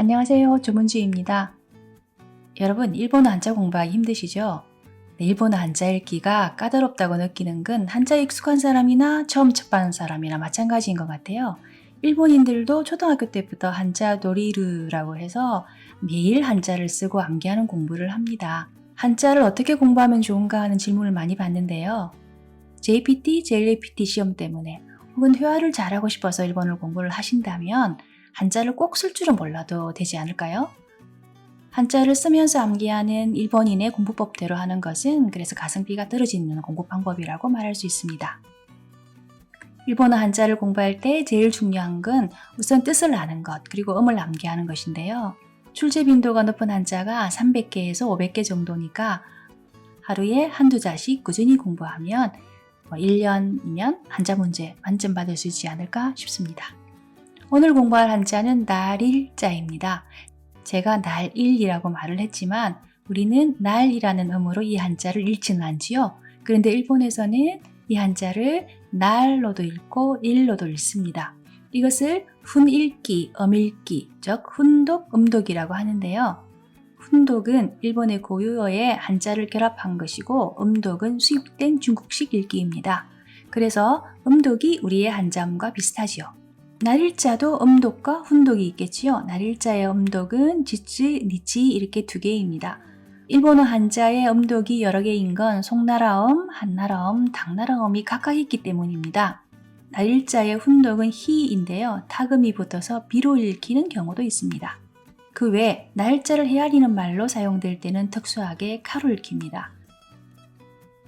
안녕하세요. 조문주입니다. 여러분, 일본어 한자 공부하기 힘드시죠? 네, 일본어 한자 읽기가 까다롭다고 느끼는 건 한자에 익숙한 사람이나 처음 접하는 사람이나 마찬가지인 것 같아요. 일본인들도 초등학교 때부터 한자 놀이르라고 해서 매일 한자를 쓰고 암기하는 공부를 합니다. 한자를 어떻게 공부하면 좋은가 하는 질문을 많이 받는데요. JPT, JLPT 시험 때문에 혹은 회화를 잘하고 싶어서 일본어를 공부를 하신다면 한자를 꼭 쓸 줄은 몰라도 되지 않을까요? 한자를 쓰면서 암기하는 일본인의 공부법대로 하는 것은 그래서 가성비가 떨어지는 공부 방법이라고 말할 수 있습니다. 일본어 한자를 공부할 때 제일 중요한 건 우선 뜻을 아는 것, 그리고 음을 암기하는 것인데요. 출제 빈도가 높은 한자가 300개에서 500개 정도니까 하루에 한두 자씩 꾸준히 공부하면 1년이면 한자 문제 만점 받을 수 있지 않을까 싶습니다. 오늘 공부할 한자는 날일자입니다. 제가 날일이라고 말을 했지만 우리는 날이라는 음으로 이 한자를 읽지는 않지요. 그런데 일본에서는 이 한자를 날로도 읽고 일로도 읽습니다. 이것을 훈읽기, 음읽기, 즉 훈독, 음독이라고 하는데요. 훈독은 일본의 고유어에 한자를 결합한 것이고 음독은 수입된 중국식 읽기입니다. 그래서 음독이 우리의 한자음과 비슷하지요. 날일자도 음독과 훈독이 있겠지요. 날일자의 음독은 지츠, 니치 이렇게 두 개입니다. 일본어 한자의 음독이 여러 개인 건 송나라음, 한나라음, 당나라음이 각각 있기 때문입니다. 날일자의 훈독은 히인데요. 타금이 붙어서 비로 읽히는 경우도 있습니다. 그 외 날짜를 헤아리는 말로 사용될 때는 특수하게 카로 읽힙니다.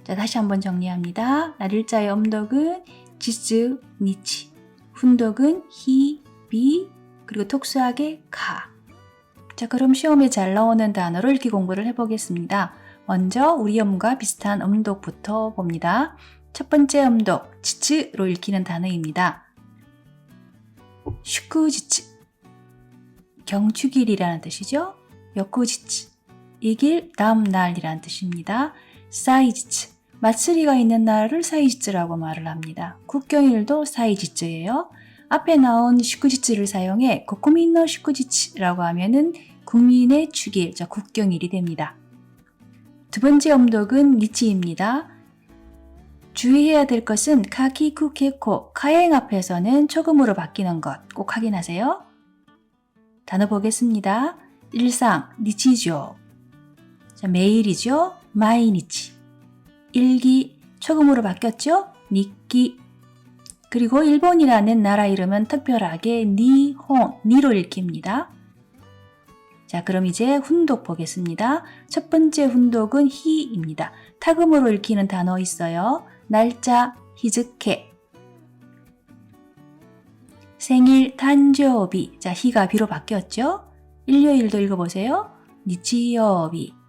자, 다시 한번 정리합니다. 날일자의 음독은 지즈, 니치, 훈독은 히, 비, 그리고 특수하게 가. 자, 그럼 시험에 잘 나오는 단어로 읽기 공부를 해보겠습니다. 먼저 우리 음과 비슷한 음독부터 봅니다. 첫 번째 음독, 지츠로 읽히는 단어입니다. 슈쿠지츠. 경축일이라는 뜻이죠. 요코지츠. 이길 다음 날이라는 뜻입니다. 사이지츠. 마츠리가 있는 날을 사이지츠라고 말을 합니다. 국경일도 사이지츠예요. 앞에 나온 슈쿠지츠를 사용해 고코민노 슈쿠지츠라고 하면은 국민의 축일, 자 국경일이 됩니다. 두 번째 음독은 니치입니다. 주의해야 될 것은 카키 쿠케코 카행 앞에서는 초금으로 바뀌는 것 꼭 확인하세요. 단어 보겠습니다. 일상 니치죠. 자, 매일이죠. 마이니치. 일기 초금으로 바뀌었죠? 니끼. 그리고 일본이라는 나라 이름은 특별하게 니혼, 니로 읽힙니다. 자, 그럼 이제 훈독 보겠습니다. 첫 번째 훈독은 히입니다. 타금으로 읽히는 단어 있어요. 날짜, 히즈케. 생일, 탄저비. 자, 히가 비로 바뀌었죠? 일요일도 읽어보세요. 니치요비.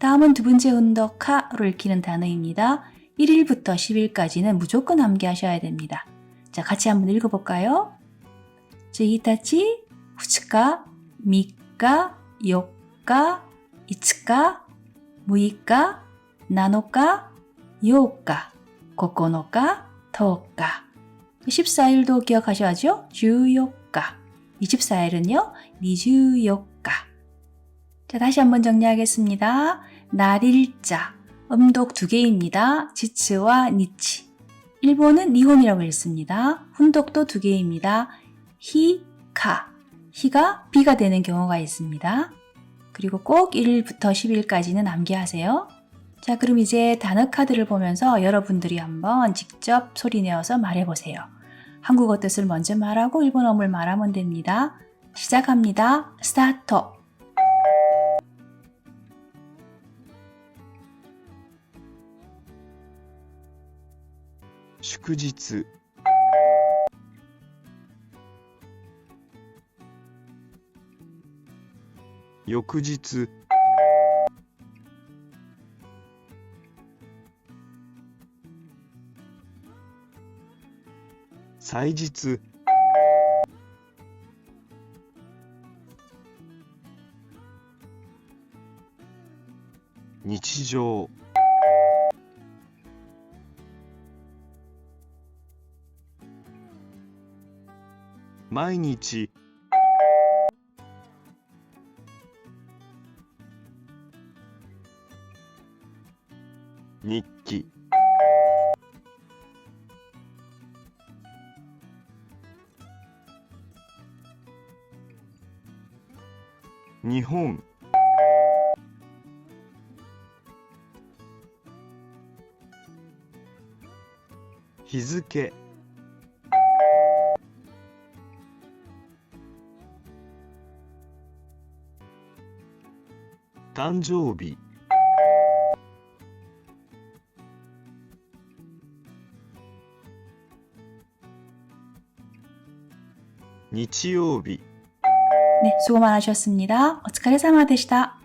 다음은 두 번째 훈독, 카로 읽히는 단어입니다. 1일부터 10일까지는 무조건 암기하셔야 됩니다. 자, 같이 한번 읽어볼까요? 제2타치, 후츠카, 미카, 요카, 이츠카, 무이카, 나노카, 요카, 고코노카, 토카. 14일도 기억하셔야죠? 주요카. 24일은요? 니주요카. 자, 다시 한번 정리하겠습니다. 날일자. 음독 두 개입니다. 지츠와 니치. 일본은 니혼이라고 읽습니다. 훈독도 두 개입니다. 히, 카. 히가 비가 되는 경우가 있습니다. 그리고 꼭 1일부터 10일까지는 암기하세요. 자, 그럼 이제 단어 카드를 보면서 여러분들이 한번 직접 소리 내어서 말해보세요. 한국어 뜻을 먼저 말하고 일본어를 말하면 됩니다. 시작합니다. 스타트! 祝日。翌日。祭日。日常。毎日。日記。日本。日付。誕生日日曜日 네, 수고 많으셨습니다. 오츠카레사마 되시다.